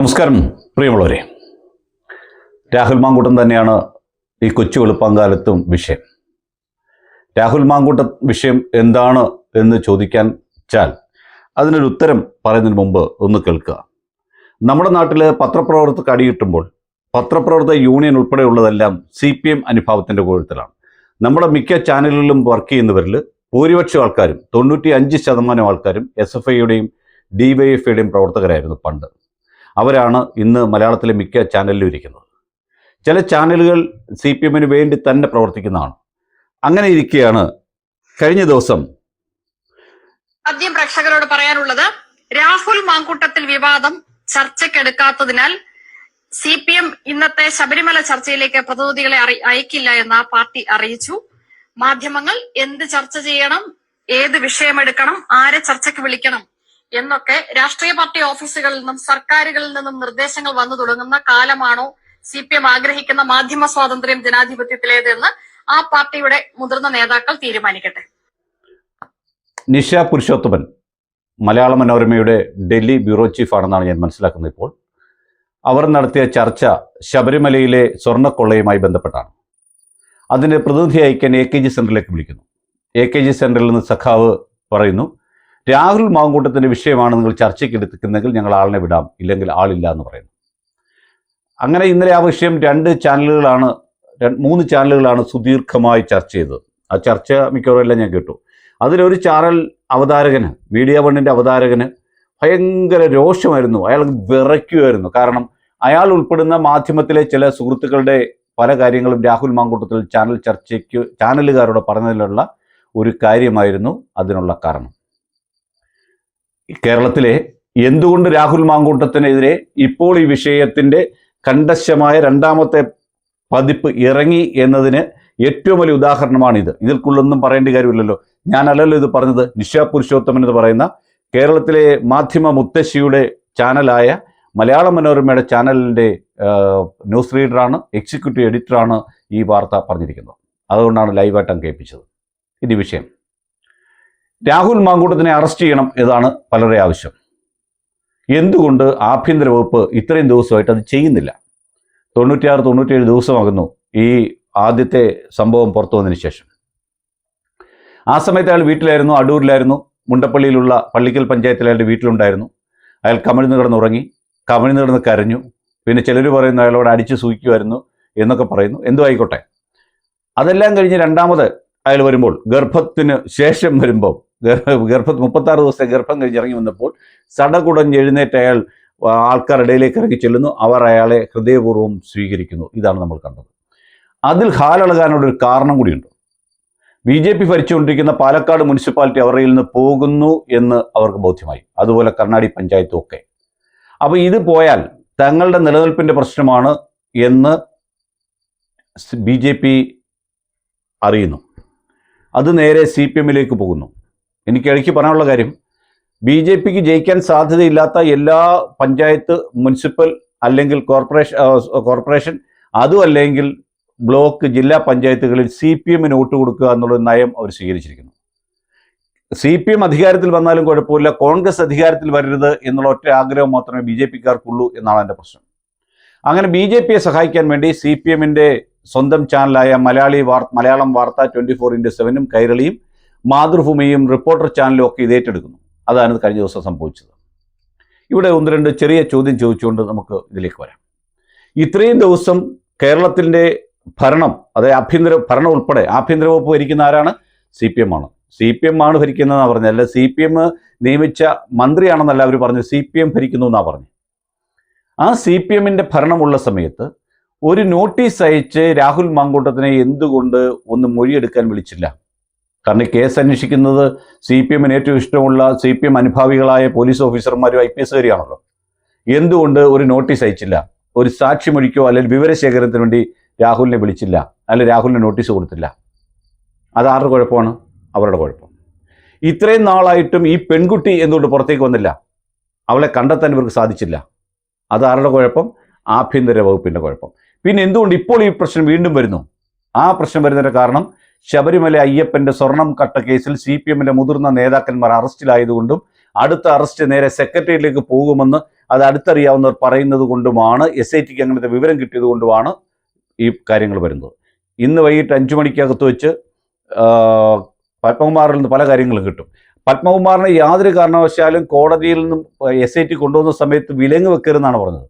നമസ്കാരം പ്രിയമുള്ളവരെ. രാഹുൽ മാങ്കൂട്ടം തന്നെയാണ് ഈ കൊച്ചു വെളുപ്പാങ്കാലത്തും വിഷയം. രാഹുൽ മാങ്കൂട്ട വിഷയം എന്താണ് എന്ന് ചോദിക്കാൻ ചാൽ അതിനൊരു ഉത്തരം പറയുന്നതിന് മുമ്പ് ഒന്ന് കേൾക്കുക. നമ്മുടെ നാട്ടിൽ പത്രപ്രവർത്തക അടികിട്ടുമ്പോൾ പത്രപ്രവർത്തക യൂണിയൻ ഉൾപ്പെടെയുള്ളതെല്ലാം സി പി എം അനുഭാവത്തിന്റെ കൂട്ടത്തിലാണ് നമ്മുടെ മിക്ക ചാനലുകളിലും വർക്ക് ചെയ്യുന്നവരിൽ ഭൂരിപക്ഷം ആൾക്കാരും തൊണ്ണൂറ്റി അഞ്ച് ശതമാനം ആൾക്കാരും എസ് എഫ് ഐയുടെയും ഡി വൈ എഫ് ഐയുടെയും പ്രവർത്തകരായിരുന്നു പണ്ട്. അവരാണ് ഇന്ന് മലയാളത്തിലെ മിക്ക ചാനലിലും ഇരിക്കുന്നത്. ചില ചാനലുകൾ സി പി എമ്മിന് വേണ്ടി തന്നെ പ്രവർത്തിക്കുന്നതാണ്. അങ്ങനെ ഇരിക്കുകയാണ് കഴിഞ്ഞ ദിവസം ആദ്യം പ്രേക്ഷകരോട് പറയാനുള്ളത് രാഹുൽ മാങ്കൂട്ടത്തിൽ വിവാദം ചർച്ചയ്ക്കെടുക്കാത്തതിനാൽ സി പി എം ഇന്നത്തെ ശബരിമല ചർച്ചയിലേക്ക് പ്രതിനിധികളെ അയക്കില്ല എന്ന് ആ പാർട്ടി അറിയിച്ചു. മാധ്യമങ്ങൾ എന്ത് ചർച്ച ചെയ്യണം ഏത് വിഷയമെടുക്കണം ആരെ ചർച്ചയ്ക്ക് വിളിക്കണം എന്നൊക്കെ രാഷ്ട്രീയ പാർട്ടി ഓഫീസുകളിൽ നിന്നും സർക്കാരുകളിൽ നിന്നും നിർദ്ദേശങ്ങൾ വന്നു തുടങ്ങുന്ന കാലമാണോ സി പി എം ആഗ്രഹിക്കുന്ന മാധ്യമ സ്വാതന്ത്ര്യം ജനാധിപത്യത്തിലേതെന്ന് ആ പാർട്ടിയുടെ മുതിർന്ന നേതാക്കൾ തീരുമാനിക്കട്ടെ. നിഷ പുരുഷോത്തമൻ മലയാള മനോരമയുടെ ഡൽഹി ബ്യൂറോ ചീഫ് ആണെന്നാണ് ഞാൻ മനസ്സിലാക്കുന്നത് ഇപ്പോൾ. അവർ നടത്തിയ ചർച്ച ശബരിമലയിലെ സ്വർണക്കൊള്ളയുമായി ബന്ധപ്പെട്ടാണ്. അതിന്റെ പ്രതിനിധി അയക്കാൻ എ കെ ജി സെന്ററിലേക്ക് വിളിക്കുന്നു. എ കെ ജി സെന്ററിൽ നിന്ന് സഖാവ് പറയുന്നു രാഹുൽ മാങ്കൂട്ടത്തിന്റെ വിഷയമാണ് നിങ്ങൾ ചർച്ചയ്ക്ക് എടുക്കുന്നതെങ്കിൽ ഞങ്ങൾ ആളിനെ വിടാം. ഇല്ലെങ്കിൽ ആളില്ല എന്ന് പറയുന്നു. അങ്ങനെ ഇന്നലെ ആ വിഷയം രണ്ട് ചാനലുകളാണ് മൂന്ന് ചാനലുകളാണ് സുദീർഘമായി ചർച്ച ചെയ്തത്. ആ ചർച്ച മിക്കവാറും എല്ലാം ഞാൻ കേട്ടു. അതിലൊരു ചാനൽ അവതാരകന് മീഡിയ വണ്ണിന്റെ അവതാരകന് ഭയങ്കര രോഷമായിരുന്നു. അയാൾ വിറയ്ക്കുമായിരുന്നു. കാരണം അയാൾ ഉൾപ്പെടുന്ന മാധ്യമത്തിലെ ചില സുഹൃത്തുക്കളുടെ പല കാര്യങ്ങളും രാഹുൽ മാങ്കൂട്ടത്തിൽ ചാനൽ ചർച്ചയ്ക്ക് ചാനലുകാരോട് പറഞ്ഞതിലുള്ള ഒരു കാര്യമായിരുന്നു അതിനുള്ള കാരണം. കേരളത്തിലെ എന്തുകൊണ്ട് രാഹുൽ മാങ്കൂട്ടത്തിനെതിരെ ഇപ്പോൾ ഈ വിഷയത്തിന്റെ കണ്ടശമായ രണ്ടാമത്തെ പതിപ്പ് ഇറങ്ങി എന്നതിന് ഏറ്റവും വലിയ ഉദാഹരണമാണിത്. ഇതിൽക്കുള്ളൊന്നും പറയേണ്ട കാര്യമില്ലല്ലോ. ഞാനല്ലല്ലോ ഇത് പറഞ്ഞത്. നിഷ പുരുഷോത്തമൻ എന്ന് പറയുന്ന കേരളത്തിലെ മാധ്യമ മുത്തശ്ശിയുടെ ചാനലായ മലയാള മനോരമയുടെ ചാനലിന്റെ ന്യൂസ് റീഡറാണ് എക്സിക്യൂട്ടീവ് എഡിറ്ററാണ് ഈ വാർത്ത പറഞ്ഞിരിക്കുന്നത്. അതുകൊണ്ടാണ് ലൈവായിട്ട് കേൾപ്പിച്ചത്. ഇനി വിഷയം. രാഹുൽ മാങ്കൂട്ടത്തിനെ അറസ്റ്റ് ചെയ്യണം എന്നാണ് പലരുടെ ആവശ്യം. എന്തുകൊണ്ട് ആഭ്യന്തര വകുപ്പ് ഇത്രയും ദിവസമായിട്ട് അത് ചെയ്യുന്നില്ല? തൊണ്ണൂറ്റിയാറ് തൊണ്ണൂറ്റിയേഴ് ദിവസമാകുന്നു ഈ ആദ്യത്തെ സംഭവം പുറത്തു വന്നതിന് ശേഷം. ആ സമയത്ത് അയാൾ വീട്ടിലായിരുന്നു അടൂരിലായിരുന്നു മുണ്ടപ്പള്ളിയിലുള്ള പള്ളിക്കൽ പഞ്ചായത്തിൽ അയാളുടെ വീട്ടിലുണ്ടായിരുന്നു. അയാൾ കമിഴ്ന്ന് കിടന്നുറങ്ങി കമിഴ്ന്ന് കിടന്ന് കരഞ്ഞു. പിന്നെ ചിലർ പറയുന്നു അയാളോട് അടിച്ച് സൂക്ഷിക്കുമായിരുന്നു എന്നൊക്കെ പറയുന്നു. എന്തോ ആയിക്കോട്ടെ. അതെല്ലാം കഴിഞ്ഞ് രണ്ടാമത് അയാൾ വരുമ്പോൾ ഗർഭത്തിന് ശേഷം വരുമ്പോൾ ഗർഭ മുപ്പത്താറ് ദിവസത്തെ ഗർഭം കഴിഞ്ഞ് ഇറങ്ങി വന്നപ്പോൾ സടകുടഞ്ഞ് എഴുന്നേറ്റ് അയാൾ ആൾക്കാരുടെ ഇടയിലേക്ക് ഇറങ്ങി ചെല്ലുന്നു. അവർ അയാളെ ഹൃദയപൂർവം സ്വീകരിക്കുന്നു. ഇതാണ് നമ്മൾ കണ്ടത്. അതിൽ ഹാലളകാനുള്ളൊരു കാരണം കൂടിയുണ്ട്. ബി ജെ പി ഭരിച്ചുകൊണ്ടിരിക്കുന്ന പാലക്കാട് മുനിസിപ്പാലിറ്റി അവരുടെ നിന്ന് പോകുന്നു എന്ന് അവർക്ക് ബോധ്യമായി. അതുപോലെ കർണാടി പഞ്ചായത്തും ഒക്കെ. അപ്പോൾ ഇത് പോയാൽ തങ്ങളുടെ നിലനിൽപ്പിന്റെ പ്രശ്നമാണ് എന്ന് ബി ജെ പി അറിയുന്നു. അത് നേരെ സി പി എമ്മിലേക്ക് പോകുന്നു. എനിക്ക് ഇടയ്ക്ക് പറയാനുള്ള കാര്യം. ബി ജെ പിക്ക് ജയിക്കാൻ സാധ്യതയില്ലാത്ത എല്ലാ പഞ്ചായത്ത് മുനിസിപ്പൽ അല്ലെങ്കിൽ കോർപ്പറേഷൻ കോർപ്പറേഷൻ അതും അല്ലെങ്കിൽ ബ്ലോക്ക് ജില്ലാ പഞ്ചായത്തുകളിൽ സി പി എമ്മിന് വോട്ട് കൊടുക്കുക എന്നുള്ളൊരു നയം അവർ സ്വീകരിച്ചിരിക്കുന്നു. സി പി എം അധികാരത്തിൽ വന്നാലും കുഴപ്പമില്ല. കോൺഗ്രസ് അധികാരത്തിൽ വരരുത് എന്നുള്ള ഒറ്റ ആഗ്രഹം മാത്രമേ ബി ജെ പിക്കാർക്കുള്ളൂ എന്നാണ് എന്റെ പ്രശ്നം. അങ്ങനെ ബി ജെ പിയെ സഹായിക്കാൻ വേണ്ടി സി പി എമ്മിന്റെ സ്വന്തം ചാനലായ മലയാളി വാർ മലയാളം വാർത്ത ട്വന്റി ഫോർ ഇന്റു സെവനും കൈരളിയും മാതൃഭൂമിയും റിപ്പോർട്ടർ ചാനലും ഒക്കെ ഇത് ഏറ്റെടുക്കുന്നു. അതാണ് കഴിഞ്ഞ ദിവസം സംഭവിച്ചത്. ഇവിടെ ഒന്ന് രണ്ട് ചെറിയ ചോദ്യം ചോദിച്ചുകൊണ്ട് നമുക്ക് ഇതിലേക്ക് വരാം. ഇത്രയും ദിവസം കേരളത്തിന്റെ ഭരണം അതായത് ആഭ്യന്തര ഭരണം ഉൾപ്പെടെ ആഭ്യന്തര വകുപ്പ് ഭരിക്കുന്ന ആരാണ്? സി പി എം ആണ്. സി പി എം ആണ് ഭരിക്കുന്നതെന്നാണ് പറഞ്ഞത്. അല്ല സി പി എം നിയമിച്ച മന്ത്രിയാണെന്നല്ല അവർ പറഞ്ഞു സി പി എം ഭരിക്കുന്നു എന്നാണ് പറഞ്ഞു ആ സി പി എമ്മിന്റെ ഭരണമുള്ള സമയത്ത് ഒരു നോട്ടീസ് അയച്ച് രാഹുൽ മാങ്കൂട്ടത്തിനെ എന്തുകൊണ്ട് ഒന്ന് മൊഴിയെടുക്കാൻ വിളിച്ചില്ല? കാരണം കേസ് അന്വേഷിക്കുന്നത് സി പി എമ്മിന് ഏറ്റവും ഇഷ്ടമുള്ള സി പി എം അനുഭാവികളായ പോലീസ് ഓഫീസർമാരും ഐ പി എസുകാരിയാണല്ലോ എന്തുകൊണ്ട് ഒരു നോട്ടീസ് അയച്ചില്ല? ഒരു സാക്ഷിമൊഴിക്കോ അല്ലെങ്കിൽ വിവരശേഖരണത്തിന് വേണ്ടി രാഹുലിനെ വിളിച്ചില്ല. അല്ലെങ്കിൽ രാഹുലിന് നോട്ടീസ് കൊടുത്തില്ല. അത് ആരുടെ കുഴപ്പമാണ്? അവരുടെ കുഴപ്പം. ഇത്രയും നാളായിട്ടും ഈ പെൺകുട്ടി എന്തുകൊണ്ട് പുറത്തേക്ക് വന്നില്ല? അവളെ കണ്ടെത്താൻ ഇവർക്ക് സാധിച്ചില്ല. അത് ആരുടെ കുഴപ്പം? ആഭ്യന്തര വകുപ്പിന്റെ കുഴപ്പം. പിന്നെ എന്തുകൊണ്ട് ഇപ്പോൾ ഈ പ്രശ്നം വീണ്ടും വരുന്നു? ആ പ്രശ്നം വരുന്നതിന്റെ കാരണം ശബരിമല അയ്യപ്പന്റെ സ്വർണം കട്ട കേസിൽ സി പി എമ്മിലെ മുതിർന്ന നേതാക്കന്മാർ അറസ്റ്റിലായതുകൊണ്ടും അടുത്ത അറസ്റ്റ് നേരെ സെക്രട്ടേറിയറ്റിലേക്ക് പോകുമെന്ന് അത് അടുത്തറിയാവുന്നവർ പറയുന്നത് കൊണ്ടുമാണ്. എസ് ഐ ടിക്ക് അങ്ങനത്തെ വിവരം കിട്ടിയത് കൊണ്ടുമാണ് ഈ കാര്യങ്ങൾ വരുന്നത്. ഇന്ന് വൈകിട്ട് അഞ്ചു മണിക്കകത്ത് വെച്ച് പത്മകുമാറിൽ നിന്ന് പല കാര്യങ്ങളും കിട്ടും. പത്മകുമാറിനെ യാതൊരു കാരണവശാലും കോടതിയിൽ നിന്നും എസ് ഐ ടി കൊണ്ടുവന്ന സമയത്ത് വിലങ്ങ് വെക്കരുതെന്നാണ് പറഞ്ഞത്.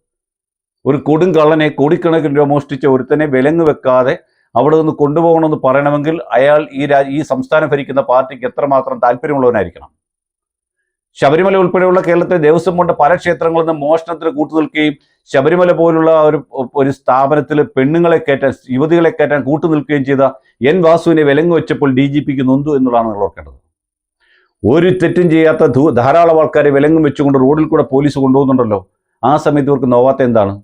ഒരു കൊടുങ്കള്ളനെ കോടിക്കണക്കിന് രൂപ മോഷ്ടിച്ച ഒരുത്തനെ വിലങ്ങ് വെക്കാതെ അവിടെ നിന്ന് കൊണ്ടുപോകണമെന്ന് പറയണമെങ്കിൽ അയാൾ ഈ രാജ് ഈ സംസ്ഥാനം ഭരിക്കുന്ന പാർട്ടിക്ക് എത്രമാത്രം താല്പര്യമുള്ളവനായിരിക്കണം. ശബരിമല ഉൾപ്പെടെയുള്ള കേരളത്തിലെ ദേവസ്വം കൊണ്ട് പല ക്ഷേത്രങ്ങളിൽ നിന്ന് മോഷണത്തിന് കൂട്ടുനിൽക്കുകയും ശബരിമല പോലുള്ള ഒരു ഒരു സ്ഥാപനത്തിൽ പെണ്ണുങ്ങളെ കയറ്റാൻ യുവതികളെ കയറ്റാൻ കൂട്ടുനിൽക്കുകയും ചെയ്ത എൻ വാസുവിനെ വിലങ്ങ് വെച്ചപ്പോൾ ഡി ജി പിക്ക് നൊന്തു എന്നുള്ളതാണ് നിങ്ങൾ ഓർക്കേണ്ടത്. ഒരു തെറ്റും ചെയ്യാത്ത ധാരാളം ആൾക്കാരെ വിലങ്ങും വെച്ചുകൊണ്ട് റോഡിൽ കൂടെ പോലീസ് കൊണ്ടുപോകുന്നുണ്ടല്ലോ. ആ സമയത്ത് ഇവർക്ക് നോവാത്ത എന്താണ്?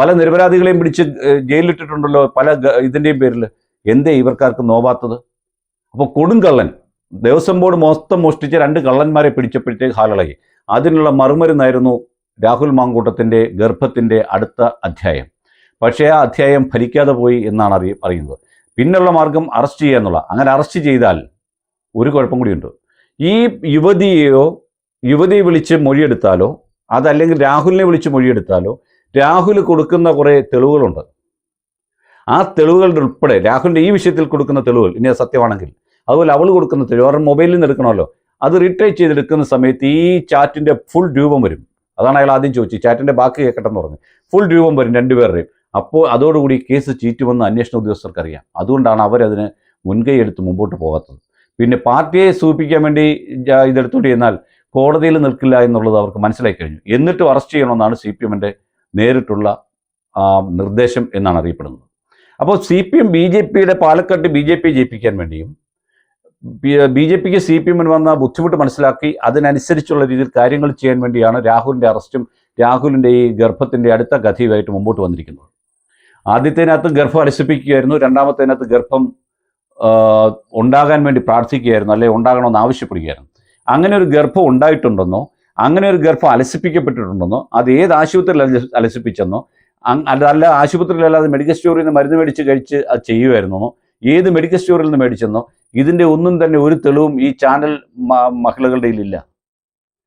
പല നിരപരാധികളെയും പിടിച്ച് ജയിലിലിട്ടിട്ടുണ്ടല്ലോ പല ഇതിന്റെയും പേരിൽ എന്തേ ഇവർക്കാർക്ക് നോവാത്തത്? അപ്പോൾ കൊടുങ്കള്ളൻ ദേവസ്വം ബോർഡ് മൊത്തം മോഷ്ടിച്ച രണ്ട് കള്ളന്മാരെ പിടിച്ചപ്പോഴത്തേക്ക് ഹാലളകി അതിനുള്ള മറുമരുന്നായിരുന്നു രാഹുൽ മാങ്കൂട്ടത്തിന്റെ ഗർഭത്തിന്റെ അടുത്ത അധ്യായം. പക്ഷേ ആ അധ്യായം ഫലിക്കാതെ പോയി എന്നാണ് അറിയ പറയുന്നത് പിന്നുള്ള മാർഗം അറസ്റ്റ് ചെയ്യുക എന്നുള്ള അങ്ങനെ അറസ്റ്റ് ചെയ്താൽ ഒരു കുഴപ്പം കൂടിയുണ്ട്. ഈ യുവതിയെയോ യുവതിയെ വിളിച്ച് മൊഴിയെടുത്താലോ അതല്ലെങ്കിൽ രാഹുലിനെ വിളിച്ച് മൊഴിയെടുത്താലോ രാഹുൽ കൊടുക്കുന്ന കുറേ തെളിവുകളുണ്ട്. ആ തെളിവുകളുടെ ഉൾപ്പെടെ രാഹുലിന്റെ ഈ വിഷയത്തിൽ കൊടുക്കുന്ന തെളിവുകൾ ഇനി സത്യമാണെങ്കിൽ അതുപോലെ അവൾ കൊടുക്കുന്ന തെളിവ് അവരുടെ മൊബൈലിൽ നിന്ന് എടുക്കണമല്ലോ അത് റിട്രൈറ്റ് ചെയ്തെടുക്കുന്ന സമയത്ത് ഈ ചാറ്റിന്റെ ഫുൾ രൂപം വരും. അതാണ് അയാൾ ആദ്യം ചോദിച്ചത്. ചാറ്റിന്റെ ബാക്കി കേൾക്കട്ടെ എന്ന് പറഞ്ഞു. ഫുൾ രൂപം വരും രണ്ടുപേരുടെയും. അപ്പോൾ അതോടുകൂടി കേസ് ചീറ്റുമെന്ന് അന്വേഷണ ഉദ്യോഗസ്ഥർക്ക് അറിയാം. അതുകൊണ്ടാണ് അവരതിന് മുൻകൈ എടുത്ത് മുമ്പോട്ട് പോകാത്തത്. പിന്നെ പാർട്ടിയെ സൂചിപ്പിക്കാൻ വേണ്ടി ഇതെടുത്തുകൊണ്ട് ചെന്നാൽ കോടതിയിൽ നിൽക്കില്ല എന്നുള്ളത് അവർക്ക് മനസ്സിലായി കഴിഞ്ഞു. എന്നിട്ടും അറസ്റ്റ് ചെയ്യണമെന്നാണ് സി പി എമ്മിന്റെ നേരിട്ടുള്ള നിർദ്ദേശം എന്നാണ് അറിയപ്പെടുന്നത്. അപ്പോൾ C P M B J പിയുടെ പാലക്കാട്ട് ബി ജെ പി ജയിപ്പിക്കാൻ വേണ്ടിയും ബി ജെ പിക്ക് സി പി എമ്മിന് വന്ന ബുദ്ധിമുട്ട് മനസ്സിലാക്കി അതിനനുസരിച്ചുള്ള രീതിയിൽ കാര്യങ്ങൾ ചെയ്യാൻ വേണ്ടിയാണ് രാഹുലിന്റെ അറസ്റ്റും രാഹുലിന്റെ ഈ ഗർഭത്തിന്റെ അടുത്ത കഥയുമായിട്ട് മുമ്പോട്ട് വന്നിരിക്കുന്നത്. ആദ്യത്തേനകത്ത് ഗർഭം അലസിപ്പിക്കുകയായിരുന്നു രണ്ടാമത്തേനകത്ത് ഗർഭം ഉണ്ടാകാൻ വേണ്ടി പ്രാർത്ഥിക്കുകയായിരുന്നു അല്ലെ ഉണ്ടാകണമെന്ന് ആവശ്യപ്പെടുകയായിരുന്നു. അങ്ങനെ ഒരു ഗർഭം ഉണ്ടായിട്ടുണ്ടെന്നോ അങ്ങനെ ഒരു ഗർഭം അലസിപ്പിക്കപ്പെട്ടിട്ടുണ്ടെന്നോ അത് ഏത് ആശുപത്രിയിൽ അലസ- അലസിപ്പിച്ചെന്നോ അല്ല ആശുപത്രിയിലല്ലാതെ മെഡിക്കൽ സ്റ്റോറിൽ നിന്ന് മരുന്ന് മേടിച്ച് കഴിച്ച് അത് ചെയ്യുമായിരുന്നോ ഏത് മെഡിക്കൽ സ്റ്റോറിൽ നിന്ന് മേടിച്ചെന്നോ ഇതിന്റെ ഒന്നും തന്നെ ഒരു തെളിവും ഈ ചാനൽ മഹിളകളുടെ ഇല്ല.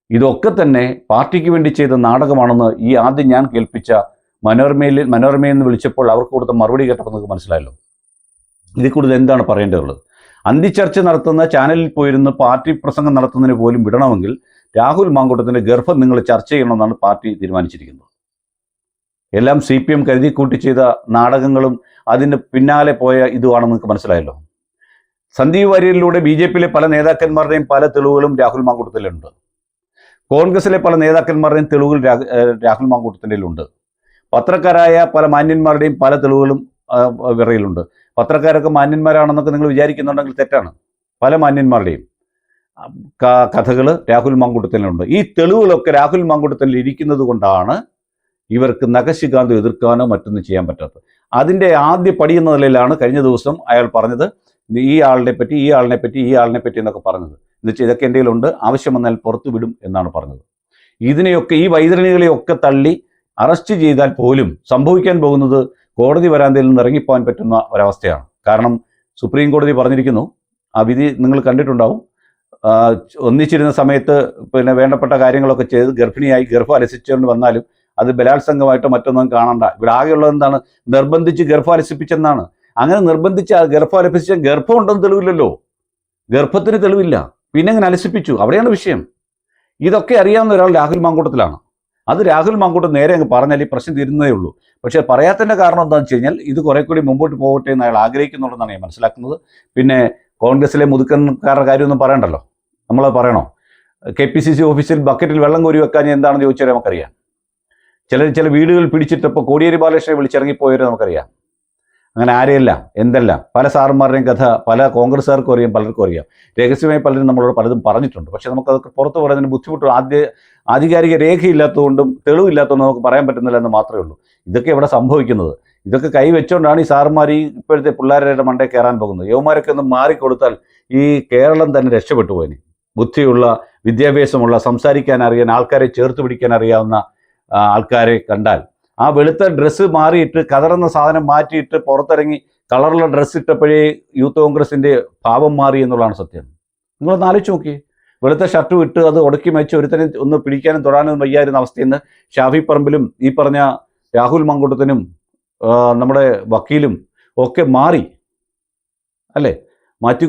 ഇതൊക്കെ തന്നെ പാർട്ടിക്ക് വേണ്ടി ചെയ്ത നാടകമാണെന്ന് ഈ ആദ്യം ഞാൻ കേൾപ്പിച്ച മനോരമയിൽ മനോരമയെന്ന് വിളിച്ചപ്പോൾ അവർക്ക് കൊടുത്ത മറുപടി കേട്ടപ്പോൾ നിങ്ങൾക്ക് മനസ്സിലായല്ലോ. ഇതിൽ കൂടുതൽ എന്താണ് പറയേണ്ടതുള്ളത്? അന്തിച്ചർച്ച നടത്തുന്ന ചാനലിൽ പോയിരുന്ന് പാർട്ടി പ്രസംഗം നടത്തുന്നതിന് പോലും വിടണമെങ്കിൽ രാഹുൽ മാങ്കൂട്ടത്തിന്റെ ഗർഭം നിങ്ങൾ ചർച്ച ചെയ്യണമെന്നാണ് പാർട്ടി തീരുമാനിച്ചിരിക്കുന്നത്. എല്ലാം സി പി എം കരുതി കൂട്ടി ചെയ്ത നാടകങ്ങളും അതിന് പിന്നാലെ പോയ ഇതുമാണെന്ന് നിങ്ങൾക്ക് മനസ്സിലായല്ലോ. സന്ദീപ് വാര്യരിലൂടെ ബി ജെ പിയിലെ പല നേതാക്കന്മാരുടെയും പല തെളിവുകളും രാഹുൽ മാങ്കൂട്ടത്തിലുണ്ട്. കോൺഗ്രസിലെ പല നേതാക്കന്മാരുടെയും തെളിവുകൾ രാഹുൽ മാങ്കൂട്ടത്തിന്റെയിലുണ്ട് പത്രക്കാരായ പല മാന്യന്മാരുടെയും പല തെളിവുകളും വിറയിലുണ്ട്. പത്രക്കാരൊക്കെ മാന്യന്മാരാണെന്നൊക്കെ നിങ്ങൾ വിചാരിക്കുന്നുണ്ടെങ്കിൽ തെറ്റാണ്. പല മാന്യന്മാരുടെയും. കഥകൾ രാഹുൽ മാങ്കൂട്ടത്തിലുണ്ട് ഈ തെളിവുകളൊക്കെ രാഹുൽ മാങ്കൂട്ടത്തിൽ ഇരിക്കുന്നത് കൊണ്ടാണ് ഇവർക്ക് നഖശികാന്തം എതിർക്കാനോ മറ്റൊന്നും ചെയ്യാൻ പറ്റാത്തത്. അതിന്റെ ആദ്യ പടി എന്ന നിലയിലാണ് കഴിഞ്ഞ ദിവസം അയാൾ പറഞ്ഞത് ഈ ആളിനെ പറ്റി ഈ ആളിനെ പറ്റി ഈ ആളിനെ പറ്റി എന്നൊക്കെ പറഞ്ഞത്. എന്നുവെച്ചാൽ ഇതൊക്കെ എന്റെ കയ്യിലുണ്ട് ആവശ്യം വന്നാൽ പുറത്തു വിടും എന്നാണ് പറഞ്ഞത്. ഇതിനെയൊക്കെ ഈ വൈതരണികളെയൊക്കെ തള്ളി അറസ്റ്റ് ചെയ്താൽ പോലും സംഭവിക്കാൻ പോകുന്നത് കോടതി വരാന്തയിൽ നിന്ന് ഇറങ്ങിപ്പോകാൻ പറ്റുന്ന ഒരവസ്ഥയാണ്. കാരണം സുപ്രീം കോടതി പറഞ്ഞിരിക്കുന്നു ആ വിധി നിങ്ങൾ കണ്ടിട്ടുണ്ടാവും. ഒന്നിച്ചിരുന്ന സമയത്ത് പിന്നെ വേണ്ടപ്പെട്ട കാര്യങ്ങളൊക്കെ ചെയ്ത് ഗർഭിണിയായി ഗർഭം അലസിച്ചുകൊണ്ട് വന്നാലും അത് ബലാത്സംഗമായിട്ടോ മറ്റൊന്നും കാണണ്ട. ഇവിടെ ആകെയുള്ളത് എന്താണ്? നിർബന്ധിച്ച് ഗർഭം അലസിപ്പിച്ചെന്നാണ് അങ്ങനെ നിർബന്ധിച്ച് ഗർഭം ഗർഭം ഉണ്ടെന്ന് തെളിവില്ലല്ലോ. ഗർഭത്തിന് തെളിവില്ല. പിന്നെ അങ്ങനെ അലസിപ്പിച്ചു. അവിടെയാണ് വിഷയം. ഇതൊക്കെ അറിയാവുന്ന ഒരാൾ രാഹുൽ മാങ്കൂട്ടത്തിലാണ്. അത് രാഹുൽ മാങ്കൂട്ടം നേരെ അങ്ങ് പറഞ്ഞാൽ ഈ പ്രശ്നം തീരുന്നതേ ഉള്ളൂ. പക്ഷേ പറയാത്തതിന്റെ കാരണം എന്താണെന്ന് വെച്ച് കഴിഞ്ഞാൽ ഇത് കുറെ കൂടി മുമ്പോട്ട് പോകട്ടെ എന്ന് അയാൾ ആഗ്രഹിക്കുന്നുണ്ടെന്നാണ് ഞാൻ മനസ്സിലാക്കുന്നത്. പിന്നെ കോൺഗ്രസിലെ മുതുക്കൻകാരുടെ കാര്യമൊന്നും പറയണ്ടല്ലോ. നമ്മൾ പറയണോ? കെ പി സി സി ഓഫീസിൽ ബക്കറ്റിൽ വെള്ളം കോരി വെക്കാൻ എന്താണെന്ന് ചോദിച്ചാൽ നമുക്കറിയാം. ചിലർ ചില വീടുകൾ പിടിച്ചിട്ടപ്പോൾ കോടിയേരി ബാലകൃഷ്ണനെ വിളിച്ചിറങ്ങിപ്പോയവരെ നമുക്കറിയാം. അങ്ങനെ ആരെയല്ല എന്തല്ല പല സാറന്മാരുടെയും കഥ പല കോൺഗ്രസ്സുകാർക്കും അറിയാം പലർക്കും അറിയാം. രഹസ്യമായി പലരും നമ്മളോട് പലതും പറഞ്ഞിട്ടുണ്ട്. പക്ഷെ നമുക്കതൊക്കെ പുറത്ത് പറയുന്നതിന് ബുദ്ധിമുട്ട് ആദ്യ ആധികാരിക രേഖയില്ലാത്തതുകൊണ്ടും തെളിവില്ലാത്തതുകൊണ്ടും നമുക്ക് പറയാൻ പറ്റുന്നില്ല എന്ന് മാത്രമേ ഉള്ളൂ. ഇതൊക്കെ ഇവിടെ സംഭവിക്കുന്നത്? ഇതൊക്കെ കൈവച്ചുകൊണ്ടാണ് ഈ സാറന്മാർ ഈ ഇപ്പോഴത്തെ പിള്ളേരുടെ മണ്ടേ കയറാൻ പോകുന്നത്. യുവമാരൊക്കെ ഒന്ന് മാറിക്കൊടുത്താൽ ഈ കേരളം തന്നെ രക്ഷപ്പെട്ടു പോയിന്. ബുദ്ധിയുള്ള വിദ്യാഭ്യാസമുള്ള സംസാരിക്കാൻ അറിയാൻ ആൾക്കാരെ ചേർത്ത് പിടിക്കാൻ അറിയാവുന്ന ആൾക്കാരെ കണ്ടാൽ ആ വെളുത്ത ഡ്രസ്സ് മാറിയിട്ട് കതറുന്ന സാധനം മാറ്റിയിട്ട് പുറത്തിറങ്ങി കളറുള്ള ഡ്രസ്സ് ഇട്ടപ്പോഴേ യൂത്ത് കോൺഗ്രസിന്റെ ഭാവം മാറി എന്നുള്ളതാണ് സത്യം. നിങ്ങളൊന്ന് ആലോചിച്ച് നോക്കി വെളുത്ത ഷർട്ട് ഇട്ട് അത് ഉടക്കി വെച്ച് ഒരുത്തനെ ഒന്ന് പിടിക്കാനും തൊടാനും വയ്യായിരുന്ന അവസ്ഥയിൽ ഷാഫി പറമ്പിലും ഈ പറഞ്ഞ രാഹുൽ മങ്കുട്ടത്തിനും നമ്മുടെ വക്കീലും ഒക്കെ മാറി. അല്ലേ?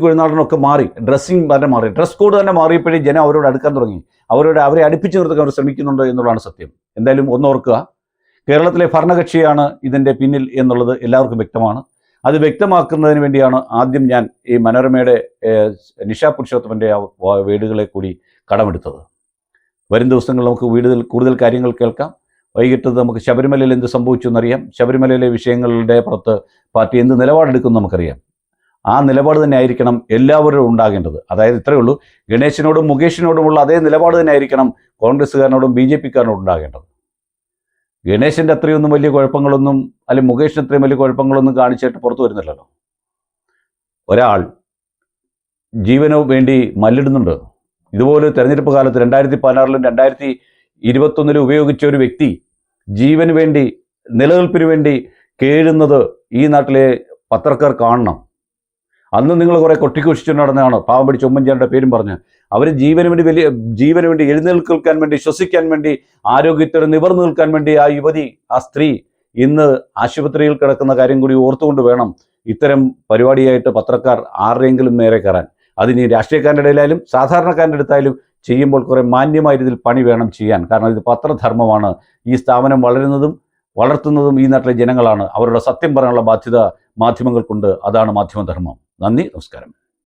കുഴിനാടനൊക്കെ മാറി ഡ്രസ്സിങ് തന്നെ മാറി. ഡ്രസ് കോഡ് തന്നെ മാറിയപ്പോഴേ ജനം അവരോട് അടുക്കാൻ തുടങ്ങി. അവരോട് അവരെ അടുപ്പിച്ചു നിർത്താൻ അവർ ശ്രമിക്കുന്നുണ്ട് എന്നുള്ളതാണ് സത്യം. എന്തായാലും ഒന്നോർക്കുക കേരളത്തിലെ ഭരണകക്ഷിയാണ് ഇതിന്റെ പിന്നിൽ എന്നുള്ളത് എല്ലാവർക്കും വ്യക്തമാണ്. അത് വ്യക്തമാക്കുന്നതിന് വേണ്ടിയാണ് ആദ്യം ഞാൻ ഈ മനോരമയുടെ നിഷ പുരുഷോത്തമന്റെ വീടുകളെ കൂടി കടമെടുത്തത്. വരും ദിവസങ്ങളിൽ നമുക്ക് വീടുകൾ കൂടുതൽ കാര്യങ്ങൾ കേൾക്കാം. വൈകിട്ട് നമുക്ക് ശബരിമലയിൽ എന്ത് സംഭവിച്ചു എന്നറിയാം. ശബരിമലയിലെ വിഷയങ്ങളുടെ പുറത്ത് പാർട്ടി എന്ത് നിലപാടെടുക്കും നമുക്കറിയാം. ആ നിലപാട് തന്നെ ആയിരിക്കണം എല്ലാവരും ഉണ്ടാകേണ്ടത്. അതായത് ഇത്രയേ ഉള്ളൂ. ഗണേശനോടും മുകേഷിനോടുമുള്ള അതേ നിലപാട് തന്നെ ആയിരിക്കണം കോൺഗ്രസ്സുകാരനോടും ബി ജെ പിക്കാരനോടും ഉണ്ടാകേണ്ടത്. ഗണേശന്റെ അത്രയൊന്നും വലിയ കുഴപ്പങ്ങളൊന്നും അല്ലെങ്കിൽ മുകേഷിന് അത്രയും വലിയ കുഴപ്പങ്ങളൊന്നും കാണിച്ചിട്ട് പുറത്തു വരുന്നില്ലല്ലോ. ഒരാൾ ജീവനു വേണ്ടി മല്ലിടുന്നുണ്ട്. ഇതുപോലെ തെരഞ്ഞെടുപ്പ് കാലത്ത് രണ്ടായിരത്തി പതിനാറിലും രണ്ടായിരത്തി ഇരുപത്തൊന്നിലും ഉപയോഗിച്ച ഒരു വ്യക്തി ജീവന് വേണ്ടി നിലനിൽപ്പിന് വേണ്ടി കേഴുന്നത് ഈ നാട്ടിലെ പത്രക്കാർ കാണണം. അന്ന് നിങ്ങൾ കുറെ കൊട്ടിക്കുഷിച്ചു നടന്നതാണ്? പാവം പിടിച്ച ഉമ്മൻചാണ്ടിയുടെ പേരും പറഞ്ഞ്. അവർ ജീവന് വേണ്ടി വലിയ ജീവന് വേണ്ടി എഴുന്നേൽക്കാൻ വേണ്ടി ശ്വസിക്കാൻ വേണ്ടി ആരോഗ്യത്തോടെ നിവർന്നു നിൽക്കാൻ വേണ്ടി ആ യുവതി ആ സ്ത്രീ ഇന്ന് ആശുപത്രിയിൽ കിടക്കുന്ന കാര്യം കൂടി ഓർത്തുകൊണ്ട് വേണം ഇത്തരം പരിപാടിയായിട്ട് പത്രക്കാർ ആരുടെയെങ്കിലും നേരെ കയറാൻ. അതിനി രാഷ്ട്രീയക്കാരുടെ ഇടയിലായാലും സാധാരണക്കാരുടെ അടുത്തായാലും ചെയ്യുമ്പോൾ കുറേ മാന്യമായ രീതിയിൽ പണി വേണം ചെയ്യാൻ. കാരണം ഇത് പത്രധർമ്മമാണ്. ഈ സ്ഥാപനം വളരുന്നതും വളർത്തുന്നതും ഈ നാട്ടിലെ ജനങ്ങളാണ്. അവരുടെ സത്യം പറയാനുള്ള ബാധ്യത മാധ്യമങ്ങൾക്കുണ്ട്. അതാണ് മാധ്യമധർമ്മം. നന്ദി നമസ്കാരം.